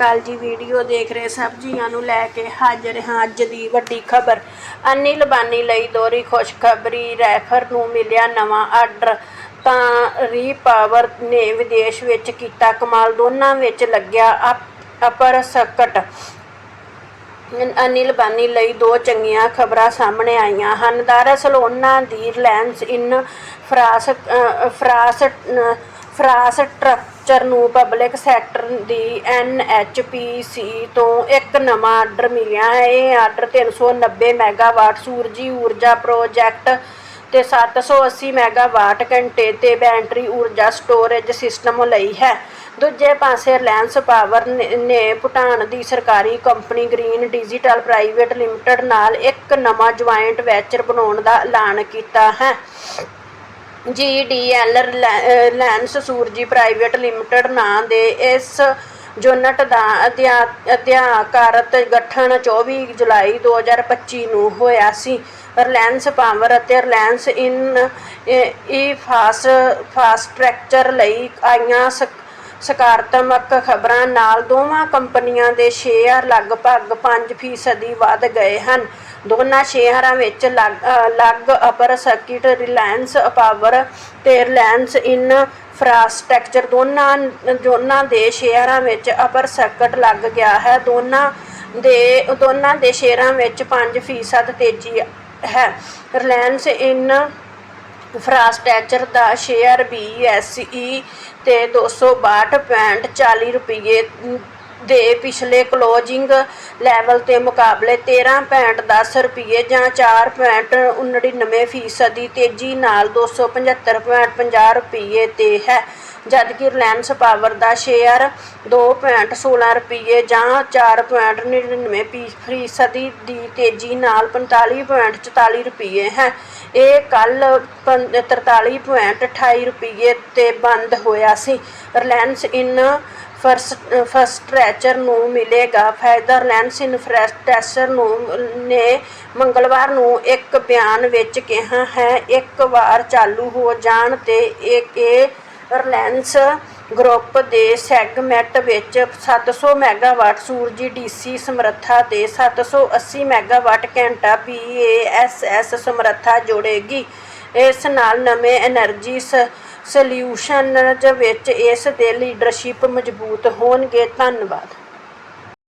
ਅਕਾਲ ਜੀ ਵੀਡੀਓ ਦੇਖ ਰਹੇ ਸਭ ਜੀਆਂ ਨੂੰ ਲੈ ਕੇ ਹਾਜ਼ਰ ਹਾਂ ਅੱਜ ਦੀ ਵੱਡੀ ਖਬਰ। ਅਨਿਲ ਬਾਨੀ ਲਈ ਦੋਹਰੀ ਖੁਸ਼ਖਬਰੀ ਰੈਫਰ ਨੂੰ ਮਿਲਿਆ ਨਵਾਂ ਆਰਡਰ। ਤਾਂ ਰੀਪਾਵਰ ਨੇ ਵਿਦੇਸ਼ ਵਿੱਚ ਕੀਤਾ ਕਮਾਲ ਦੋਨਾਂ ਵਿੱਚ ਲੱਗਿਆ ਅਪ- ਅਪਰ ਸਕਟ। ਅਨਿਲ ਬਾਨੀ ਲਈ ਦੋ ਚੰਗੀਆਂ ਖਬਰਾਂ ਸਾਹਮਣੇ ਆਈਆਂ ਹਨ। ਦਰਅਸਲ ਉਹਨਾਂ ਦੀ ਰਿਲਾਇੰਸ ਇਨ ਫਰਾਸ ਅ, ਫਰਾਸ ਅ, ਫਰਾਸਟਰਕਚਰ ਨੂੰ ਪਬਲਿਕ ਸੈਕਟਰ ਦੀ ਐਨਐਚਪੀਸੀ ਤੋਂ ਇੱਕ ਨਵਾਂ ਆਰਡਰ ਮਿਲਿਆ ਹੈ। ਇਹ ਆਰਡਰ 390 ਮੈਗਾਵਾਟ ਸੂਰਜੀ ਊਰਜਾ ਪ੍ਰੋਜੈਕਟ ਤੇ 780 ਮੈਗਾਵਾਟ ਘੰਟੇ ਤੇ ਬੈਟਰੀ ਊਰਜਾ ਸਟੋਰੇਜ ਸਿਸਟਮ ਲਈ ਹੈ। ਦੂਜੇ ਪਾਸੇ ਰਿਲਾਇੰਸ ਪਾਵਰ ਨੇ- ਨੇ ਭੂਟਾਨ ਦੀ ਸਰਕਾਰੀ company green digital private limited ਨਾਲ ਇੱਕ ਨਵਾਂ ਜੁਆਇੰਟ ਵੈਂਚਰ ਬਣਾਉਣ ਦਾ ਐਲਾਨ ਕੀਤਾ ਹੈ। ਜੀ ਡੀ ਜੀਡੀਐਲ ਰਿਲਾਇੰਸ ਸੂਰਜੀ ਪ੍ਰਾਈਵੇਟ ਲਿਮਟਿਡ ਨਾਂ ਦੇ ਇਸ ਯੂਨਿਟ ਦਾ ਅਧਿਆ- ਅਧਿਕਾਰਤ ਗਠਨ 24 ਜੁਲਾਈ 2025 ਨੂੰ ਹੋਇਆ ਸੀ। ਰਿਲਾਇੰਸ ਪਾਵਰ ਅਤੇ Reliance infrastructure ਲਈ ਆਈਆਂ ਸਕ- ਸਕਾਰਾਤਮਕ ਖਬਰਾਂ ਨਾਲ ਦੋਵਾਂ ਕੰਪਨੀਆਂ ਦੇ ਸ਼ੇਅਰ ਲਗਭਗ 5% ਵੱਧ ਗਏ ਹਨ। ਦੋਨਾਂ ਸ਼ੇਅਰਾਂ ਵਿੱਚ ਲਗ ਅ, ਲਗ ਅਪਰ ਸਰਕਿਟ ਰਿਲਾਇੰਸ ਪਾਵਰ ਤੇ ਰਿਲਾਇੰਸ ਇਨ ਫਰਾਸਟ੍ਰਕਚਰ ਦੋਨਾਂ ਦੋਨਾਂ ਦੇ ਸ਼ੇਅਰਾਂ ਵਿੱਚ ਅਪਰ ਸਰਕਟ ਲੱਗ ਗਿਆ ਹੈ। ਦੋਨਾਂ ਦੇ ਦੋਨਾਂ ਦੇ ਸ਼ੇਅਰਾਂ ਵਿੱਚ ਪੰਜ ਫੀਸਦ ਤੇਜ਼ੀ ਹੈ। ਰਿਲਾਇੰਸ ਇਨ ਫਰਾਸਟ੍ਰਕਚਰ ਦਾ ਸ਼ੇਅਰ ਬੀਐਸਈ ਤੇ 262.40 ਰੁਪਏ ਦੇ ਪਿਛਲੇ ਕਲੋਜ਼ਿੰਗ ਲੈਵਲ ਦੇ ਮੁਕਾਬਲੇ 13.10 ਰੁਪਏ ਜਾਂ 4.99 ਫੀਸਦੀ ਤੇਜ਼ੀ ਨਾਲ 275.50 ਰੁਪਏ ਤੇ ਹੈ। ਜਦਕਿ ਰਿਲਾਇੰਸ ਪਾਵਰ ਦਾ ਸ਼ੇਅਰ 2.16 ਰੁਪਏ ਜਾਂ 4.99 ਫੀਸਦੀ ਦੀ ਤੇਜ਼ੀ ਨਾਲ 45.44 ਰੁਪਏ ਹੈ। ਇਹ ਕੱਲ 43.28 ਰੁਪਏ ਤੇ ਬੰਦ ਹੋਇਆ ਸੀ। ਰਿਲਾਇੰਸ ਇਨ ਫਸਟ੍ਰੈਚਰ ਨੂੰ ਮਿਲੇਗਾ। ਫਾਇਦਾ ਰਿਲਾਇੰਸ ਇਨਫਰਾਸਟ੍ਰਕਚਰ ਨੂੰ ਨੇ ਮੰਗਲਵਾਰ ਨੂੰ ਇੱਕ ਬਿਆਨ ਵਿੱਚ ਕਿਹਾ ਹੈ, ਇੱਕ ਵਾਰ ਚਾਲੂ ਹੋ ਜਾਣ ਤੇ ਇਹ ਰਿਲਾਇੰਸ ਗਰੁੱਪ ਦੇ ਸੈਗਮੈਂਟ ਵਿੱਚ 700 ਮੈਗਾਵਾਟ ਸੂਰਜੀ ਡੀਸੀ ਸਮਰੱਥਾ ਤੇ 780 ਮੈਗਾਵਾਟ ਘੰਟਾ ਪੀਏਐਸਐਸ ਸਮਰੱਥਾ ਜੋੜੇਗੀ। ਇਸ ਨਾਲ ਨਵੇਂ એનર્ਜੀ ਸੋਲਿਊਸ਼ਨਜ਼ ਵਿੱਚ ਇਸ ਦੇ ਲੀਡਰਸ਼ਿਪ ਮਜ਼ਬੂਤ ਹੋਣਗੇ। ਧੰਨਵਾਦ।